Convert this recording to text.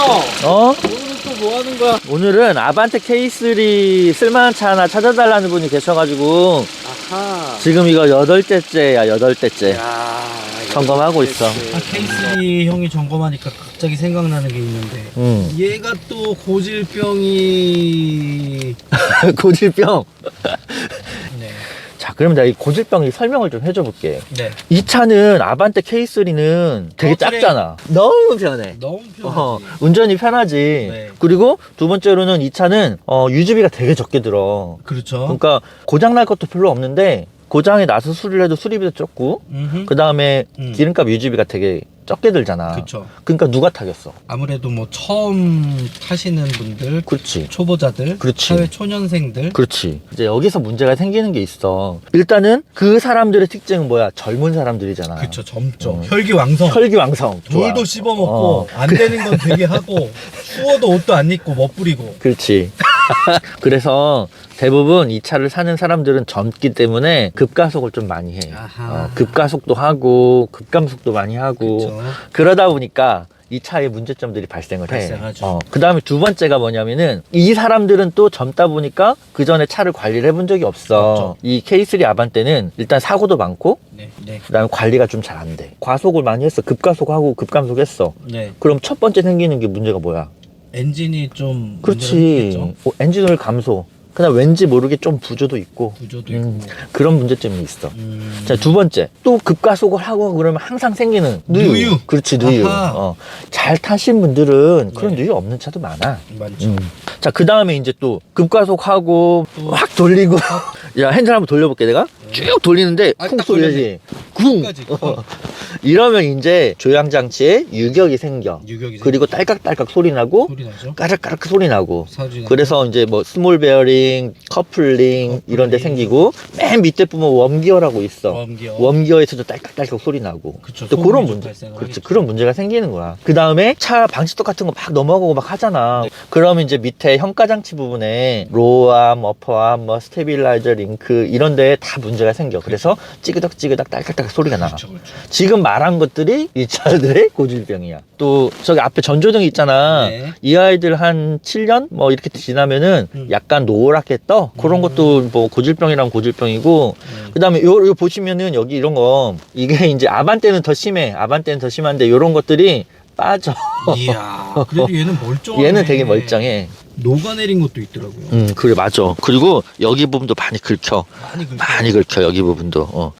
어? 오늘은 또 뭐 하는 거야? 오늘은 아반떼 K3 쓸만한 차 하나 찾아달라는 분이 계셔가지고 아하. 지금 이거 여덟째째야 여덟째째 야. 점검하고 있어. 아, K3 형이 점검하니까 갑자기 생각나는 게 있는데. 응 얘가 또 고질병이. 고질병 그러면 내가 이 고질병 이 설명을 좀 해줘 볼게 네. 이 차는 아반떼 K3는 되게 어, 그래. 작잖아 너무 편해 너무 편하지. 어, 운전이 편하지 네. 그리고 두 번째로는 이 차는 어, 유지비가 되게 적게 들어 그렇죠. 그러니까 고장 날 것도 별로 없는데 고장이 나서 수리를 해도 수리비도 적고. 그 다음에 음. 기름값 유지비가 되게 적게 들잖아 그렇죠. 그러니까 누가 타겠어 아무래도 뭐 처음 타시는 분들, 그렇지 초보자들, 그렇지. 사회 초년생들. 그렇지 이제 여기서 문제가 생기는 게 있어 일단은 그 사람들의 특징은 뭐야 젊은 사람들이잖아 그렇죠. 젊죠. 음. 혈기왕성. 혈기왕성 좋아. 돌도 씹어먹고 어. 안 되는 건 되게 하고 추워도 옷도 안 입고 멋부리고 그렇지. 그래서 대부분 이 차를 사는 사람들은 젊기 때문에 급가속을 좀 많이 해. 아하. 어, 급가속도 하고 급감속도 많이 하고 그렇죠. 그러다 보니까 이 차에 문제점들이 발생을 해. 발생하죠. 어, 그 다음에 두 번째가 뭐냐면은 이 사람들은 또 젊다 보니까 그 전에 차를 관리를 해본 적이 없어. 없죠. 이 K3 아반떼는 일단 사고도 많고 네, 네, 그 다음에 관리가 좀 잘 안 돼. 과속을 많이 했어. 급가속하고 급감속했어. 네. 그럼 첫 번째 생기는 게 문제가 뭐야? 엔진이 좀 그렇지. 어, 엔진오일 감소. 그다음 왠지 모르게 좀 부조도 있고 구조도 음, 있고. 그런 문제점이 있어. 음. 자 두 번째 또 급가속을 하고 그러면 항상 생기는 누유. 누유. 그렇지 누유. 아하. 어, 잘 타신 분들은 그런 네. 누유 없는 차도 많아. 많죠. 음. 자그 다음에 이제 또 급가속하고 또 확 돌리고 야 핸들 한번 돌려볼게 내가 쭉 돌리는데 아, 쿵 딱 소리지. 쿵. 끝까지. 어. 이러면 이제 조향 장치에 유격이 생겨. 유격이 그리고 딸깍딸깍 소리 나고 소리 나죠. 까락까락 소리 나고 그래서 이제 뭐 스몰 베어링, 커플링 이런 데 생기고 맨 밑에 보면 웜기어라고 있어. 웜기어. 웜기어에서도 딸깍딸깍 소리 나고. 그쵸, 또 그런 좀 문제. 하겠죠. 그런 문제가 생기는 거야. 그 다음에 차 방지턱 같은 거 막 넘어가고 막 하잖아. 네. 그러면 이제 밑에 현가장치 부분에 로암, 어퍼암, 뭐 스테빌라이저 링크 이런 데에 다 문제가 생겨. 그래서 찌그덕찌그덕 딸깍딸깍 소리가 나. 그렇죠, 그렇죠. 지금 말한 것들이 이 차들의 고질병이야. 또 저기 앞에 전조등이 있잖아. 네. 이 아이들 한 7년 뭐 이렇게 지나면은 음. 약간 노랗게 떠. 그런 음. 것도 뭐 고질병이라면 고질병이고. 음. 그다음에 요, 요 보시면은 여기 이런 거 이게 이제 아반떼는 더 심해. 아반떼는 더 심한데 요런 것들이 빠져. 이야, 그래도 얘는 멀쩡해. 얘는 되게 멀쩡해. 녹아내린 것도 있더라고요. 음, 그래 맞아. 그리고 여기 부분도 많이 긁혀. 많이 긁혀. 많이 긁혀 여기 부분도. 어.